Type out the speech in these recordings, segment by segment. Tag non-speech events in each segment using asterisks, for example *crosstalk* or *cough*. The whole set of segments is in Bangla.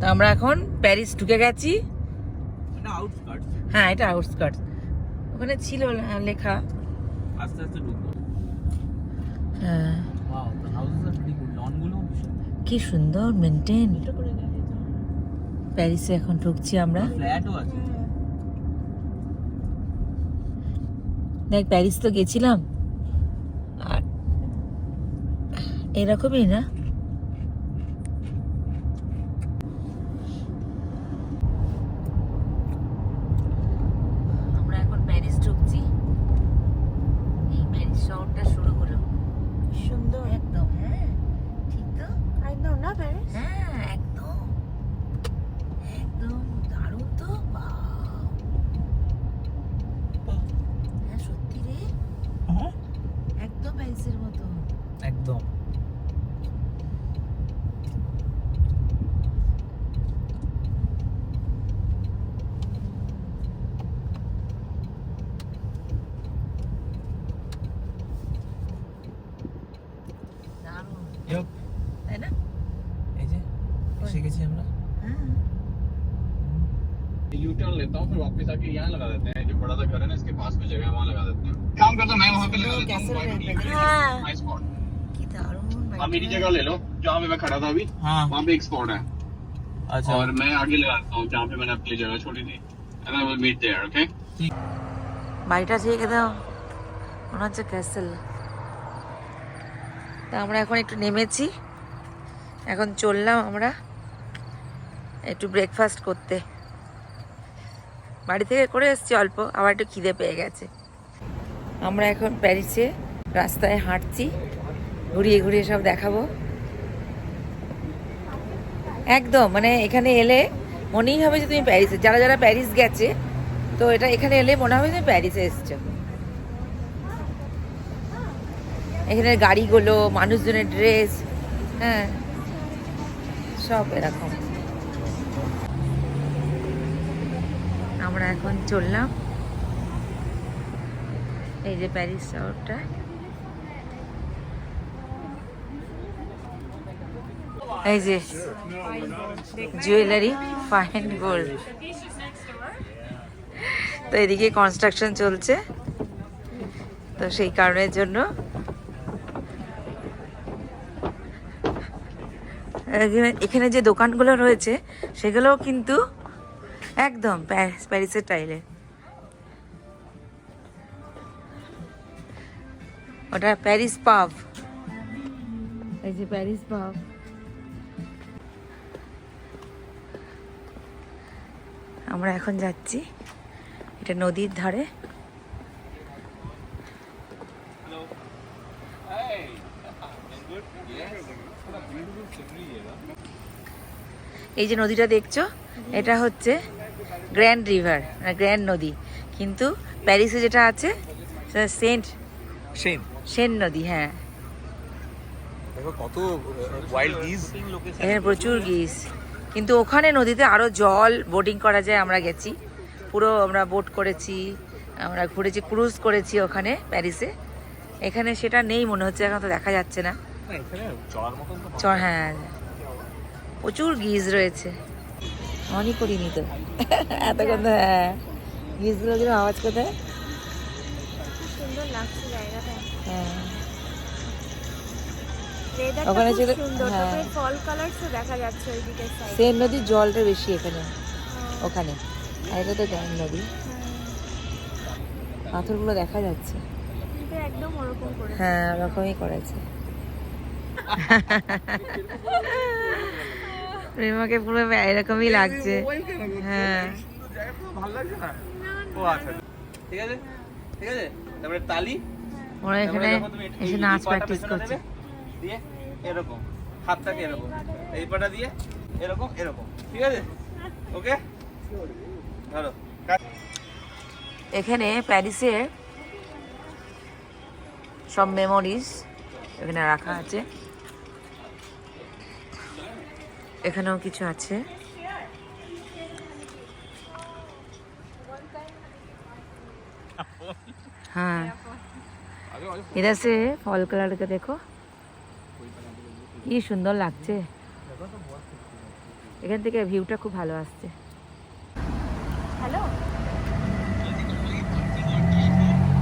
তো আমরা এখন প্যারিস ঢুকে গেছি। হ্যাঁ এটা আউটস্কার্ট ওখানে ছিল লে- লেখা। আস্তে আস্তে ঢুকবো। হ্যাঁ। কি সুন্দর। মেনটেন প্যারিসে এখন ঢুকছি আমরা। দেখ প্যারিস তো গেছিলাম। আর এরকমই না? यू टर्न लेता हूँ फिर वापस आके यहाँ लगा देते हैं जो बड़ा सा घर है ना इसके पास में जगह है वहाँ लगा देते हैं काम करता हूँ मैं वहाँ पे लगा देता हूँ कैसे White लगा click देते करके। हाँ। Nice spot। কি দারুণ आप मेरी जगह ले लो जहाँ पे मैं खड़ा था अभी हाँ वहाँ पे एक स्पॉट है अच्छा और मैं आगे लगाता हूँ जहाँ पे मैंने अपनी जगह छोड़ी थी and I will meet there okay বাড়িটা ঠিক দাও মনে হচ্ছে ক্যাসেল তা আমরা এখন একটু নেমেছি এখন চললাম আমরা একটু ব্রেকফাস্ট করতে বাড়ি থেকে করে এসেছি, অল্প। আবার একটু খিদে পেয়ে গেছে। আমরা এখন প্যারিসে রাস্তায় হাঁটছি। ঘুরিয়ে ঘুরিয়ে সব দেখাবো। একদম মানে এখানে এলে মনেই হবে যে তুমি প্যারিসে, যারা যারা প্যারিস গেছে, তো এটা এখানে এলে মনে হবে যে প্যারিসে এসছো। এখানে গাড়িগুলো, মানুষজনের ড্রেস হ্যাঁ সব এরকম। আমরা এখন চললাম। এই যে প্যারিস শহরটা এই যে জুয়েলারি ফাইন গোল্ড তো এদিকে কনস্ট্রাকশন চলছে। তো সেই কারণের জন্য। এখানে- যে দোকানগুলো রয়েছে, সেগুলোও কিন্তু একদম প্যারিস প্যারিসের টাইলে ওটা প্যারিস পাব এই যে প্যারিস পাব আমরা এখন যাচ্ছি এটা নদীর ধারে। এই যে নদীটা দেখছ এটা হচ্ছে গ্র্যান্ড রিভার মানে গ্র্যান্ড নদী। কিন্তু প্যারিসে যেটা আছে সেটা সেন্ট সেন নদী হ্যাঁ। দেখো কত ওয়াইল্ড গিজ এখানে প্রচুর গিস কিন্তু ওখানে নদীতে আরও জল বোটিং করা যায় আমরা গেছি। পুরো আমরা বোট করেছি আমরা ঘুরেছি ক্রুজ করেছি ওখানে প্যারিসে এখানে সেটা নেই মনে হচ্ছে এখন তো দেখা যাচ্ছে না। চ হ্যাঁ। প্রচুর গিজ রয়েছে। অনই করিনি তো। এতক্ষণ তো হ্যাঁ গিজগুলো যেন আওয়াজ কোথায়? সুন্দর লাগছে হ্যাঁ। ওখানে ছিল- হ্যাঁ। সেন নদীর জলটা বেশি এখানে ওখানে। আর এটা তো গ্র্যান্ড নদী। পাথরগুলো দেখা যাচ্ছে। হ্যাঁ ওরকমই করেছে। *laughs* প্রেমাকে পুরো এরকমই লাগছে হ্যাঁ ভালো ও আচ্ছা ঠিক আছে ঠিক আছে তারপরে তালি ওরা এখানে এসে নাচ প্র্যাকটিস করছে। দিয়ে এরকম হাতটাকে এরকম এই পাটা দিয়ে এরকম এরকম ঠিক আছে? ওকে? ধরো। এখানে প্যারিসের সব মেমোরিজ এখানে রাখা আছে। এখানেও কিছু আছে हाँ इधर से फॉल कलर का देखो ये सुंदर লাগছে এখান থেকে ভিউটা খুব ভালো আসছে হ্যালো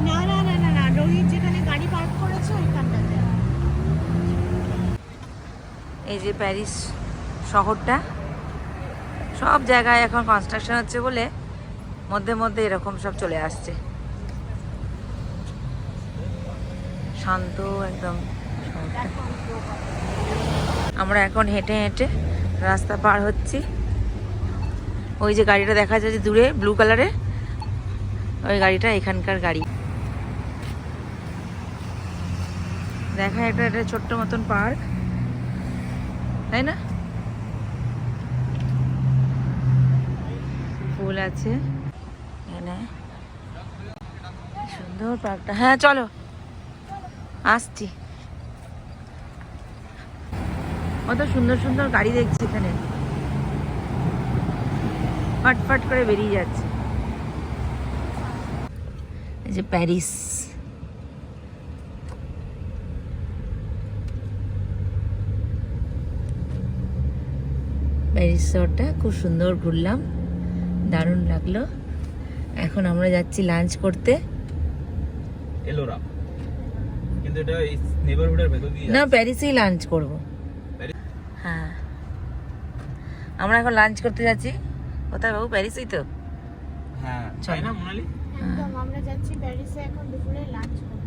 না না না না না রোহিত যেখানে গাড়ি পার্ক করেছে ওইখানটাতে এই যে প্যারিস শহরটা। সব জায়গায় এখন কনস্ট্রাকশন হচ্ছে বলে মধ্যে মধ্যে এরকম সব চলে আসছে। শান্ত একদম। আমরা এখন হেঁটে হেঁটে রাস্তা পার হচ্ছি। ওই যে গাড়িটা দেখা যাচ্ছে দূরে ব্লু কালারের ওই গাড়িটা এখানকার গাড়ি। দেখা একটা একটা ছোট্ট মতন পার্ক। তাই না? ফুল আছে। এখানে। সুন্দর পার্কটা। হ্যাঁ চলো। আসছি। কত সুন্দর সুন্দর গাড়ি দেখছি এখানে। ফটফট করে বেরিয়ে যাচ্ছে। এই যে প্যারিস। প্যারিস শহরটা খুব সুন্দর ঘুরলাম। দারুণ লাগল। এখন আমরা যাচ্ছি লাঞ্চ করতে। এলোরা কিন্তু এটা এই নেবারহুডের ভেতর দিয়ে না প্যারিসেই লাঞ্চ করব। হ্যাঁ। আমরা এখন লাঞ্চ করতে যাচ্ছি। কোথায় বাবু? প্যারিসেই তো? হ্যাঁ। তাই না মোনালি? একদম আমরা যাচ্ছি প্যারিসে এখন দুপুরে লাঞ্চ করতে।